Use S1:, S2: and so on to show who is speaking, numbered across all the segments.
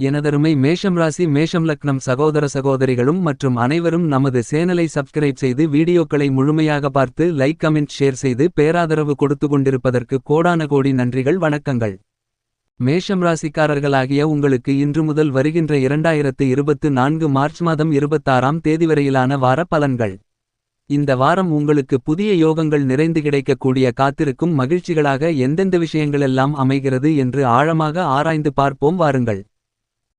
S1: எனதருமை மேஷம் ராசி மேஷம் லக்னம் சகோதர சகோதரிகளும் மற்றும் அனைவரும் நமது சேனலை சப்ஸ்கிரைப் செய்து வீடியோக்களை முழுமையாக பார்த்து லைக் கமெண்ட் ஷேர் செய்து பேராதரவு கொடுத்து கொண்டிருப்பதற்கு கோடான கோடி நன்றிகள் வணக்கங்கள். மேஷம் ராசிக்காரர்களாகிய உங்களுக்கு இன்று முதல் வருகின்ற இரண்டாயிரத்து இருபத்து நான்கு மார்ச் மாதம் இருபத்தாறாம் தேதி வரையிலான வார பலன்கள். இந்த வாரம் உங்களுக்கு புதிய யோகங்கள் நிறைந்து கிடைக்கக்கூடிய காத்திருக்கும் மகிழ்ச்சிகளாக எந்தெந்த விஷயங்களெல்லாம் அமைகிறது என்று ஆழமாக ஆராய்ந்து பார்ப்போம் வாருங்கள்.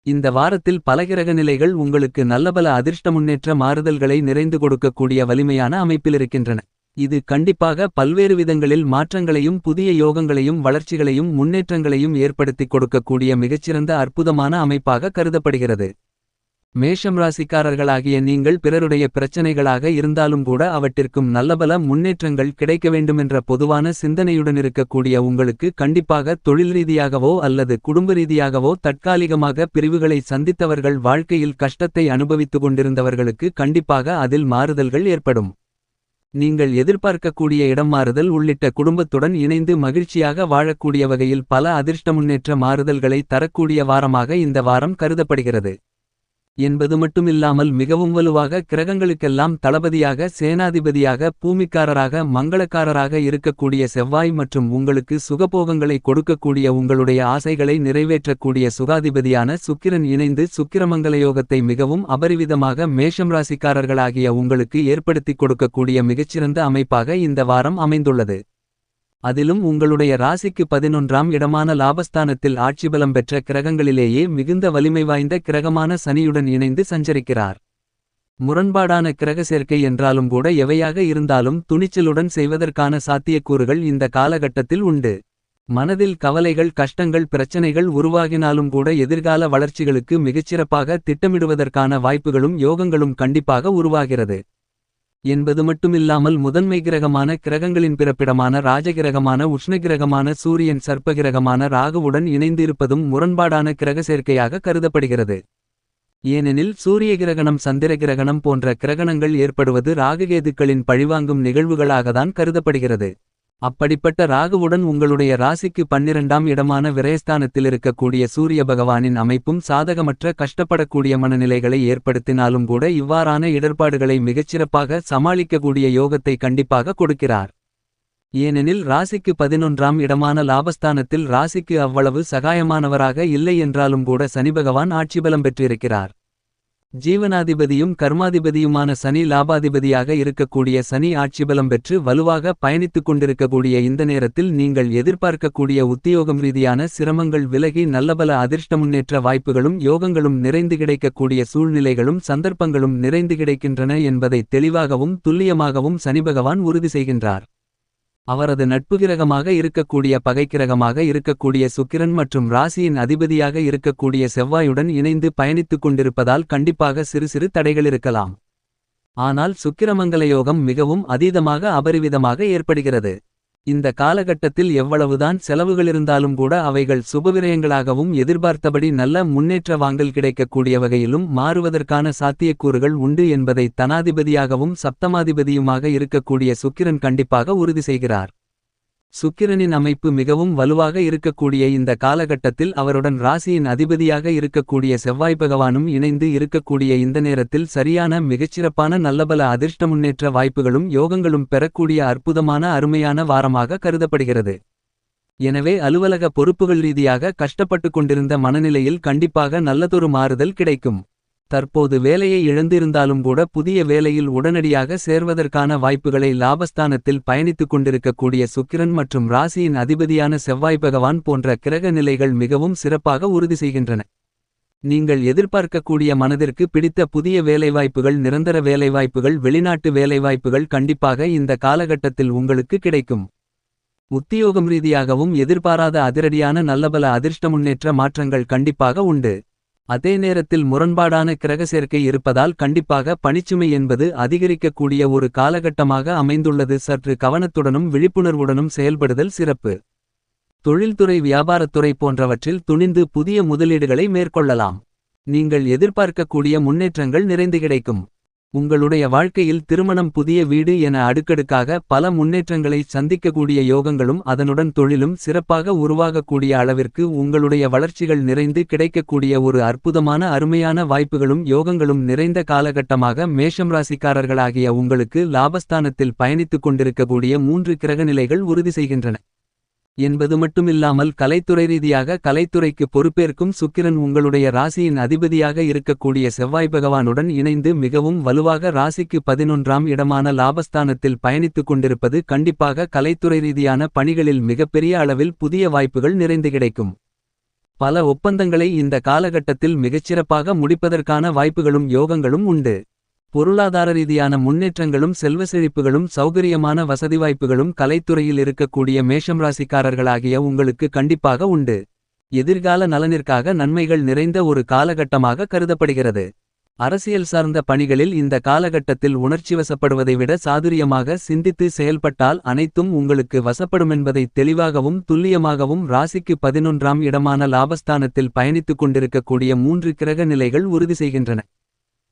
S1: இந்த வாரத்தில் பல கிரக நிலைகள் உங்களுக்கு நல்லபல அதிர்ஷ்ட முன்னேற்ற மாறுதல்களை நிறைந்து கொடுக்கக்கூடிய வலிமையான அமைப்பிலிருக்கின்றன இது கண்டிப்பாக பல்வேறு விதங்களில் மாற்றங்களையும் புதிய யோகங்களையும் வளர்ச்சிகளையும் முன்னேற்றங்களையும் ஏற்படுத்திக் கொடுக்கக்கூடிய மிகச்சிறந்த அற்புதமான அமைப்பாக கருதப்படுகிறது. மேஷம் ராசிக்காரர்களாகிய நீங்கள் பிறருடைய பிரச்சனைகளாக இருந்தாலும் கூட அவற்றிற்கும் நல்லபல முன்னேற்றங்கள் கிடைக்க வேண்டுமென்ற பொதுவான சிந்தனையுடன் இருக்கக்கூடிய உங்களுக்கு கண்டிப்பாக தொழில் ரீதியாகவோ அல்லது குடும்ப ரீதியாகவோ தற்காலிகமாக பிரிவுகளை சந்தித்தவர்கள் வாழ்க்கையில் கஷ்டத்தை அனுபவித்துக் கொண்டிருந்தவர்களுக்கு கண்டிப்பாக அதில் மாறுதல்கள் ஏற்படும். நீங்கள் எதிர்பார்க்கக்கூடிய இடம் மாறுதல் உள்ளிட்ட குடும்பத்துடன் இணைந்து மகிழ்ச்சியாக வாழக்கூடிய வகையில் பல அதிர்ஷ்ட முன்னேற்ற மாறுதல்களை தரக்கூடிய வாரமாக இந்த வாரம் கருதப்படுகிறது. என்பது மட்டுமில்லாமல் மிகவும் வலுவாக கிரகங்களுக்கெல்லாம் தளபதியாக சேனாதிபதியாக பூமிக்காரராக மங்களக்காரராக இருக்கக்கூடிய செவ்வாய் மற்றும் உங்களுக்கு சுகபோகங்களை கொடுக்கக்கூடிய உங்களுடைய ஆசைகளை நிறைவேற்றக்கூடிய சுகாதிபதியான சுக்கிரன் இணைந்து சுக்கிரமங்கல யோகத்தை மிகவும் அபரிவிதமாக மேஷம் ராசிக்காரர்களாகிய உங்களுக்கு ஏற்படுத்திக் கொடுக்கக்கூடிய மிகச்சிறந்த அமைப்பாக இந்த வாரம் அமைந்துள்ளது. அதிலும் உங்களுடைய ராசிக்கு பதினொன்றாம் இடமான லாபஸ்தானத்தில் ஆட்சிபலம் பெற்ற கிரகங்களிலேயே மிகுந்த வலிமை வாய்ந்த கிரகமான சனியுடன் இணைந்து சஞ்சரிக்கிறார். முரண்பாடான கிரக சேர்க்கை என்றாலும் கூட எவையாக இருந்தாலும் துணிச்சலுடன் செய்வதற்கான சாத்தியக்கூறுகள் இந்த காலகட்டத்தில் உண்டு. மனதில் கவலைகள் கஷ்டங்கள் பிரச்சனைகள் உருவாகினாலும் கூட எதிர்கால வளர்ச்சிகளுக்கு மிகச்சிறப்பாக திட்டமிடுவதற்கான வாய்ப்புகளும் யோகங்களும் கண்டிப்பாக உருவாகிறது. என்பது மட்டுமில்லாமல் முதன்மை கிரகமான கிரகங்களின் பிறப்பிடமான ராஜகிரகமான உஷ்ணகிரகமான சூரியன் சர்ப்பகிரகமான ராகுவுடன் இணைந்திருப்பதும் முரண்பாடான கிரக சேர்க்கையாக கருதப்படுகிறது. ஏனெனில் சூரிய கிரகணம் சந்திர கிரகணம் போன்ற கிரகணங்கள் ஏற்படுவது ராகுகேதுக்களின் பழிவாங்கும் நிகழ்வுகளாகத்தான் கருதப்படுகிறது. அப்படிப்பட்ட ராகுவுடன் உங்களுடைய ராசிக்கு பன்னிரண்டாம் இடமான விரயஸ்தானத்தில் இருக்கக்கூடிய சூரிய பகவானின் அமைப்பும் சாதகமற்ற கஷ்டப்படக்கூடிய மனநிலைகளை ஏற்படுத்தினாலும் கூட இவ்வாறான இடர்பாடுகளை மிகச்சிறப்பாக சமாளிக்கக்கூடிய யோகத்தை கண்டிப்பாக கொடுக்கிறார். ஏனெனில் ராசிக்கு பதினொன்றாம் இடமான லாபஸ்தானத்தில் ராசிக்கு அவ்வளவு சகாயமானவராக இல்லை என்றாலும் கூட சனிபகவான் ஆட்சிபலம் பெற்றிருக்கிறார். ஜீவனாதிபதியும் கர்மாதிபதியுமான சனி லாபாதிபதியாக இருக்கக்கூடிய சனி ஆட்சிபலம் பெற்று வலுவாக பயணித்துக் கொண்டிருக்கக்கூடிய இந்த நேரத்தில் நீங்கள் எதிர்பார்க்கக்கூடிய உத்தியோகம் ரீதியான சிரமங்கள் விலகி நல்லபல அதிர்ஷ்ட முன்னேற்ற வாய்ப்புகளும் யோகங்களும் நிறைந்து கிடைக்கக்கூடிய சூழ்நிலைகளும் சந்தர்ப்பங்களும் நிறைந்து கிடைக்கின்றன என்பதை தெளிவாகவும் துல்லியமாகவும் சனிபகவான் உறுதி செய்கின்றார். அவரது நட்புகிரகமாக இருக்கக்கூடிய பகைக்கிரகமாக இருக்கக்கூடிய சுக்கிரன் மற்றும் ராசியின் அதிபதியாக இருக்கக்கூடிய செவ்வாயுடன் இணைந்து பயணித்துக் கொண்டிருப்பதால் கண்டிப்பாக சிறு சிறு தடைகள் இருக்கலாம். ஆனால் சுக்கிரமங்கல யோகம் மிகவும் அதீதமாக அபரிவிதமாக ஏற்படுகிறது. இந்த காலகட்டத்தில் எவ்வளவுதான் செலவுகளிருந்தாலும் கூட அவைகள் சுபவிரயங்களாகவும் எதிர்பார்த்தபடி நல்ல முன்னேற்ற வாங்கல் கிடைக்கக்கூடிய வகையிலும் மாறுவதற்கான சாத்தியக்கூறுகள் உண்டு என்பதை தனாதிபதியாகவும் சப்தமாதிபதியுமாக இருக்கக்கூடிய சுக்கிரன் கண்டிப்பாக உறுதி செய்கிறார். சுக்கிரனின் அமைப்பு மிகவும் வலுவாக இருக்கக்கூடிய இந்த காலகட்டத்தில் அவருடன் ராசியின் அதிபதியாக இருக்கக்கூடிய செவ்வாய் பகவானும் இணைந்து இருக்கக்கூடிய இந்த நேரத்தில் சரியான மிகச்சிறப்பான நல்லபல அதிர்ஷ்ட முன்னேற்ற வாய்ப்புகளும் யோகங்களும் பெறக்கூடிய அற்புதமான அருமையான வாரமாக கருதப்படுகிறது. எனவே அலுவலக பொறுப்புகள் ரீதியாக கஷ்டப்பட்டு கொண்டிருந்த மனநிலையில் கண்டிப்பாக நல்லதொரு மாறுதல் கிடைக்கும். தற்போது வேலையை இழந்திருந்தாலும் கூட புதிய வேலையில் உடனடியாக சேர்வதற்கான வாய்ப்புகளை லாபஸ்தானத்தில் பயணித்துக் கொண்டிருக்கக்கூடிய சுக்கிரன் மற்றும் ராசியின் அதிபதியான செவ்வாய் பகவான் போன்ற கிரக நிலைகள் மிகவும் சிறப்பாக உறுதி செய்கின்றன. நீங்கள் எதிர்பார்க்கக்கூடிய மனதிற்கு பிடித்த புதிய வேலைவாய்ப்புகள் நிரந்தர வேலைவாய்ப்புகள் வெளிநாட்டு வேலைவாய்ப்புகள் கண்டிப்பாக இந்த காலகட்டத்தில் உங்களுக்கு கிடைக்கும். உத்தியோகம் ரீதியாகவும் எதிர்பாராத அதிரடியான நல்லபல அதிர்ஷ்ட முன்னேற்ற மாற்றங்கள் கண்டிப்பாக உண்டு. அதே நேரத்தில் முரண்பாடான கிரக சேர்க்கை இருப்பதால் கண்டிப்பாக பணிச்சுமை என்பது அதிகரிக்கக்கூடிய ஒரு காலகட்டமாக அமைந்துள்ளது. சற்று கவனத்துடனும் விழிப்புணர்வுடனும் செயல்படுதல் சிறப்பு. தொழில்துறை வியாபாரத்துறை போன்றவற்றில் துணிந்து புதிய முதலீடுகளை மேற்கொள்ளலாம். நீங்கள் எதிர்பார்க்கக்கூடிய முன்னேற்றங்கள் நிறைந்து கிடைக்கும். உங்களுடைய வாழ்க்கையில் திருமணம் புதிய வீடு என அடுக்கடுக்காக பல முன்னேற்றங்களை சந்திக்கக்கூடிய யோகங்களும் அதனுடன் தொழிலும் சிறப்பாக உருவாகக்கூடிய அளவிற்கு உங்களுடைய வளர்ச்சிகள் நிறைந்து கிடைக்கக்கூடிய ஒரு அற்புதமான அருமையான வாய்ப்புகளும் யோகங்களும் நிறைந்த காலகட்டமாக மேஷம் ராசிக்காரர்களாகிய உங்களுக்கு லாபஸ்தானத்தில் பயணித்துக் கொண்டிருக்கக்கூடிய மூன்று கிரகநிலைகள் உறுதி செய்கின்றன. என்பது மட்டுமில்லாமல் கலைத்துறை ரீதியாக கலைத்துறைக்கு பொறுப்பேற்கும் சுக்கிரன் உங்களுடைய ராசியின் அதிபதியாக இருக்கக்கூடிய செவ்வாய் பகவானுடன் இணைந்து மிகவும் வலுவாக ராசிக்கு பதினொன்றாம் இடமான லாபஸ்தானத்தில் பயணித்துக் கொண்டிருப்பது கண்டிப்பாக கலைத்துறை ரீதியான பணிகளில் மிகப்பெரிய அளவில் புதிய வாய்ப்புகள் நிறைந்து கிடைக்கும். பல ஒப்பந்தங்களை இந்த காலகட்டத்தில் மிகச்சிறப்பாக முடிப்பதற்கான வாய்ப்புகளும் யோகங்களும் உண்டு. பொருளாதார ரீதியான முன்னேற்றங்களும் செல்வ செழிப்புகளும் சௌகரியமான வசதி வாய்ப்புகளும் கலைத்துறையில் இருக்கக்கூடிய மேஷம் ராசிக்காரர்களாகிய உங்களுக்கு கண்டிப்பாக உண்டு. எதிர்கால நலனிற்காக நன்மைகள் நிறைந்த ஒரு காலகட்டமாக கருதப்படுகிறது. அரசியல் சார்ந்த பணிகளில் இந்த காலகட்டத்தில் உணர்ச்சிவசப்படுவதை விட சாதுரியமாக சிந்தித்து செயல்பட்டால் அனைத்தும் உங்களுக்கு வசப்படுமென்பதை தெளிவாகவும் துல்லியமாகவும் ராசிக்கு பதினொன்றாம் இடமான லாபஸ்தானத்தில் பயணித்துக் கொண்டிருக்கக்கூடிய மூன்று கிரக நிலைகள் உறுதி செய்கின்றன.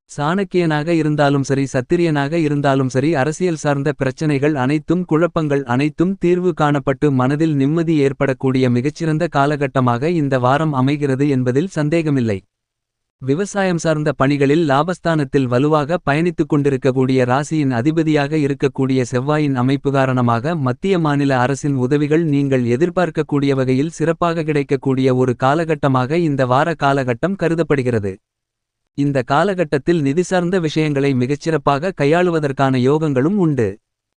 S1: சாணக்கியனாக இருந்தாலும் சரி சத்திரியனாக இருந்தாலும் சரி அரசியல் சார்ந்த பிரச்சனைகள் அனைத்தும் குழப்பங்கள் அனைத்தும் தீர்வு காணப்பட்டு மனதில் நிம்மதி ஏற்படக்கூடிய மிகச்சிறந்த காலகட்டமாக இந்த வாரம் அமைகிறது என்பதில் சந்தேகமில்லை. விவசாயம் சார்ந்த பணிகளில் லாபஸ்தானத்தில் வலுவாக பயணித்துக் கொண்டிருக்கக்கூடிய ராசியின் அதிபதியாக இருக்கக்கூடிய செவ்வாயின் அமைப்பு காரணமாக மத்திய மாநில அரசின் உதவிகள் நீங்கள் எதிர்பார்க்கக்கூடிய வகையில் சிறப்பாக கிடைக்கக்கூடிய ஒரு காலகட்டமாக இந்த வார காலகட்டம் கருதப்படுகிறது. இந்த காலகட்டத்தில் நிதி சார்ந்த விஷயங்களை மிகச்சிறப்பாக கையாளுவதற்கான யோகங்களும் உண்டு.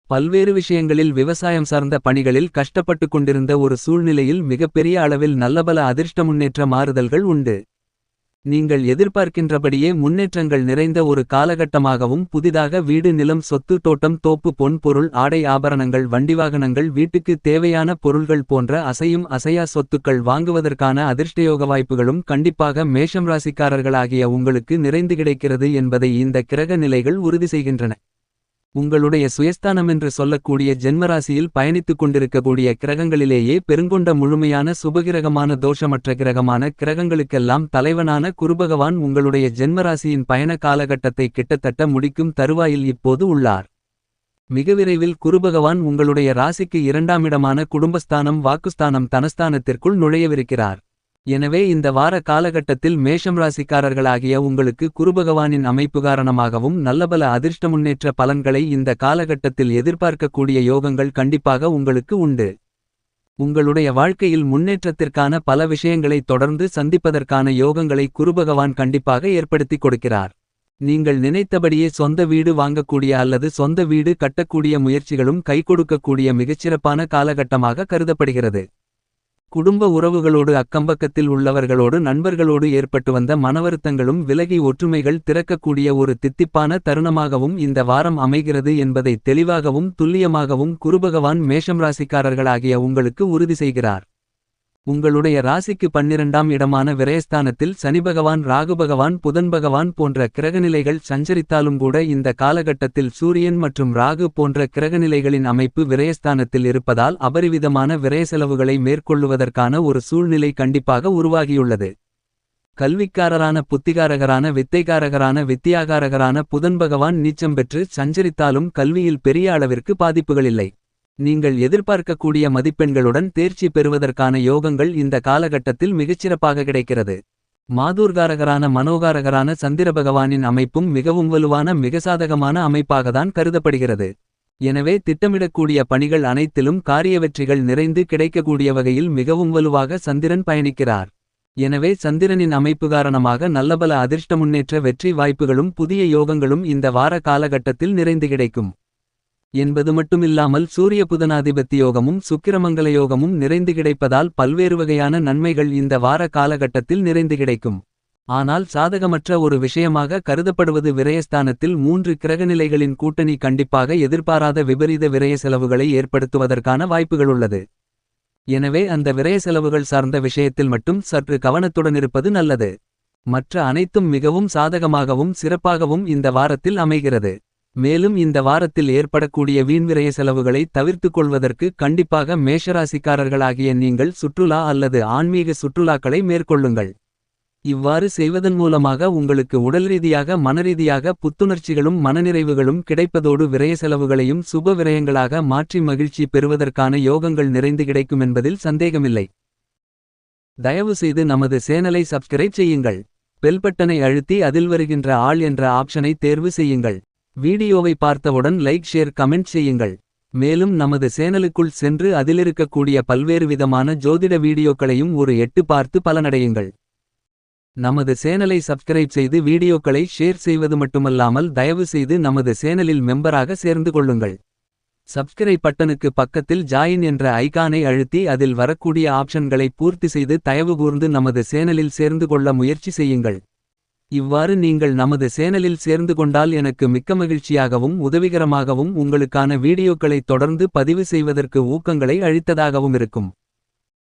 S1: பல்வேறு விஷயங்களில் விவசாயம் சார்ந்த பணிகளில் கஷ்டப்பட்டு கொண்டிருந்த ஒரு சூழ்நிலையில் மிகப்பெரிய அளவில் நல்லபல அதிர்ஷ்ட முன்னேற்ற மாறுதல்கள் உண்டு. நீங்கள் எதிர்பார்க்கின்றபடியே முன்னேற்றங்கள் நிறைந்த ஒரு காலகட்டமாகவும் புதிதாக வீடு நிலம் சொத்து தோட்டம் தோப்பு பொன் பொருள் ஆடை ஆபரணங்கள் வண்டிவாகனங்கள் வீட்டுக்கு தேவையான பொருள்கள் போன்ற அசையும் அசையா சொத்துக்கள் வாங்குவதற்கான அதிர்ஷ்டயோக வாய்ப்புகளும் கண்டிப்பாக மேஷம் ராசிக்காரர்களாகிய உங்களுக்கு நிறைந்து கிடைக்கிறது என்பதை இந்த கிரக நிலைகள் உறுதி செய்கின்றன. உங்களுடைய சுயஸ்தானமென்று சொல்லக்கூடிய ஜென்மராசியில் பயணித்துக் கொண்டிருக்கக்கூடிய கிரகங்களிலேயே பெருங்கொண்ட முழுமையான சுபகிரகமான தோஷமற்ற கிரகமான கிரகங்களுக்கெல்லாம் தலைவனான குருபகவான் உங்களுடைய ஜென்மராசியின் பயண காலகட்டத்தை கிட்டத்தட்ட முடிக்கும் தருவாயில் இப்போது உள்ளார். மிக விரைவில் குருபகவான் உங்களுடைய ராசிக்கு இரண்டாமிடமான குடும்பஸ்தானம் வாக்குஸ்தானம் தனஸ்தானத்திற்குள் நுழையவிருக்கிறார். எனவே இந்த வார காலகட்டத்தில் மேஷம் ராசிக்காரர்களாகிய உங்களுக்கு குருபகவானின் அமைப்பு காரணமாகவும் நல்லபல அதிர்ஷ்ட முன்னேற்ற பலன்களை இந்த காலகட்டத்தில் எதிர்பார்க்கக்கூடிய யோகங்கள் கண்டிப்பாக உங்களுக்கு உண்டு. உங்களுடைய வாழ்க்கையில் முன்னேற்றத்திற்கான பல விஷயங்களை தொடர்ந்து சந்திப்பதற்கான யோகங்களை குருபகவான் கண்டிப்பாக ஏற்படுத்திக் கொடுக்கிறார். நீங்கள் நினைத்தபடியே சொந்த வீடு வாங்கக்கூடிய அல்லது சொந்த வீடு கட்டக்கூடிய முயற்சிகளும் கைகொடுக்கக்கூடிய மிகச்சிறப்பான காலகட்டமாக கருதப்படுகிறது. குடும்ப உறவுகளோடு அக்கம்பக்கத்தில் உள்ளவர்களோடு நண்பர்களோடு ஏற்பட்டு வந்த மனவருத்தங்களும் விலகி ஒற்றுமைகள் திறக்கக்கூடிய ஒரு தித்திப்பான தருணமாகவும் இந்த வாரம் அமைகிறது என்பதை தெளிவாகவும் துல்லியமாகவும் குருபகவான் மேஷம் ராசிக்காரர்களாகிய உங்களுக்கு உறுதி செய்கிறார். உங்களுடைய ராசிக்கு பன்னிரண்டாம் இடமான விரயஸ்தானத்தில் சனிபகவான் ராகுபகவான் புதன்பகவான் போன்ற கிரகநிலைகள் சஞ்சரித்தாலும் கூட இந்த காலகட்டத்தில் சூரியன் மற்றும் ராகு போன்ற கிரகநிலைகளின் அமைப்பு விரயஸ்தானத்தில் இருப்பதால் அபரிவிதமான விரய செலவுகளை மேற்கொள்ளுவதற்கான ஒரு சூழ்நிலை கண்டிப்பாக உருவாகியுள்ளது. கல்விக்காரரான புத்திகாரகரான வித்தைகாரகரான வித்தியாகாரகரான புதன்பகவான் நீச்சம் பெற்று சஞ்சரித்தாலும் கல்வியில் பெரிய அளவிற்கு பாதிப்புகளில்லை நீங்கள் எதிர்பார்க்கக்கூடிய மதிப்பெண்களுடன் தேர்ச்சி பெறுவதற்கான யோகங்கள் இந்த காலகட்டத்தில் மிகச்சிறப்பாக கிடைக்கிறது. மாதூர்காரகரான மனோகாரகரான சந்திர பகவானின் அமைப்பும் மிகவும் வலுவான மிக சாதகமான அமைப்பாகத்தான் கருதப்படுகிறது. எனவே திட்டமிடக்கூடிய பணிகள் அனைத்திலும் காரிய வெற்றிகள் நிறைந்து கிடைக்கக்கூடிய வகையில் மிகவும் வலுவாக சந்திரன் பயணிக்கிறார். எனவே சந்திரனின் அமைப்பு காரணமாக நல்லபல அதிர்ஷ்ட முன்னேற்ற வெற்றி வாய்ப்புகளும் புதிய யோகங்களும் இந்த வார காலகட்டத்தில் நிறைந்து கிடைக்கும். என்பது மட்டுமில்லாமல் சூரிய புதனாதிபத்தி யோகமும் சுக்கிரமங்கல யோகமும் நிறைந்து கிடைப்பதால் பல்வேறு வகையான நன்மைகள் இந்த வார காலகட்டத்தில் நிறைந்து கிடைக்கும். ஆனால் சாதகமற்ற ஒரு விஷயமாக கருதப்படுவது விரயஸ்தானத்தில் மூன்று கிரகநிலைகளின் கூட்டணி கண்டிப்பாக எதிர்பாராத விபரீத விரய செலவுகளை ஏற்படுத்துவதற்கான வாய்ப்புகளுள்ளது எனவே அந்த விரய செலவுகள் சார்ந்த விஷயத்தில் மட்டும் சற்று கவனத்துடன் இருப்பது நல்லது. மற்ற அனைத்தும் மிகவும் சாதகமாகவும் சிறப்பாகவும் இந்த வாரத்தில் அமைகிறது. மேலும் இந்த வாரத்தில் ஏற்படக்கூடிய வீண்விரய செலவுகளை தவிர்த்துக் கொள்வதற்கு கண்டிப்பாக மேஷராசிக்காரர்களாகிய நீங்கள் சுற்றுலா அல்லது ஆன்மீக சுற்றுலாக்களை மேற்கொள்ளுங்கள். இவ்வாறு செய்வதன் மூலமாக உங்களுக்கு உடல்ரீதியாக மனரீதியாக புத்துணர்ச்சிகளும் மனநிறைவுகளும் கிடைப்பதோடு விரய செலவுகளையும் சுப விரயங்களாக மாற்றி மகிழ்ச்சி பெறுவதற்கான யோகங்கள் நிறைந்து கிடைக்கும் என்பதில் சந்தேகமில்லை. தயவு செய்து நமது சேனலை சப்ஸ்கிரைப் செய்யுங்கள். பெல்பட்டனை அழுத்தி அதில் வருகின்ற ஆள் என்ற ஆப்ஷனை தேர்வு செய்யுங்கள். வீடியோவை பார்த்தவுடன் லைக் ஷேர் கமெண்ட் செய்யுங்கள். மேலும் நமது சேனலுக்குள் சென்று அதிலிருக்கக்கூடிய பல்வேறு விதமான ஜோதிட வீடியோக்களையும் ஒரு எட்டு பார்த்து பலனடையுங்கள். நமது சேனலை சப்ஸ்கிரைப் செய்து வீடியோக்களை ஷேர் செய்வது மட்டுமல்லாமல் தயவு செய்து நமது சேனலில் மெம்பராக சேர்ந்து கொள்ளுங்கள். சப்ஸ்கிரைப் பட்டனுக்கு பக்கத்தில் ஜாயின் என்ற ஐகானை அழுத்தி அதில் வரக்கூடிய ஆப்ஷன்களை பூர்த்தி செய்து தயவு கூர்ந்து நமது சேனலில் சேர்ந்து கொள்ள முயற்சி செய்யுங்கள். இவ்வாறு நீங்கள் நமது சேனலில் சேர்ந்து கொண்டால் எனக்கு மிக்க மகிழ்ச்சியாகவும் உதவிகரமாகவும் உங்களுக்கான வீடியோக்களை தொடர்ந்து பதிவு செய்வதற்கு ஊக்கங்களை அளித்ததாகவும் இருக்கும்.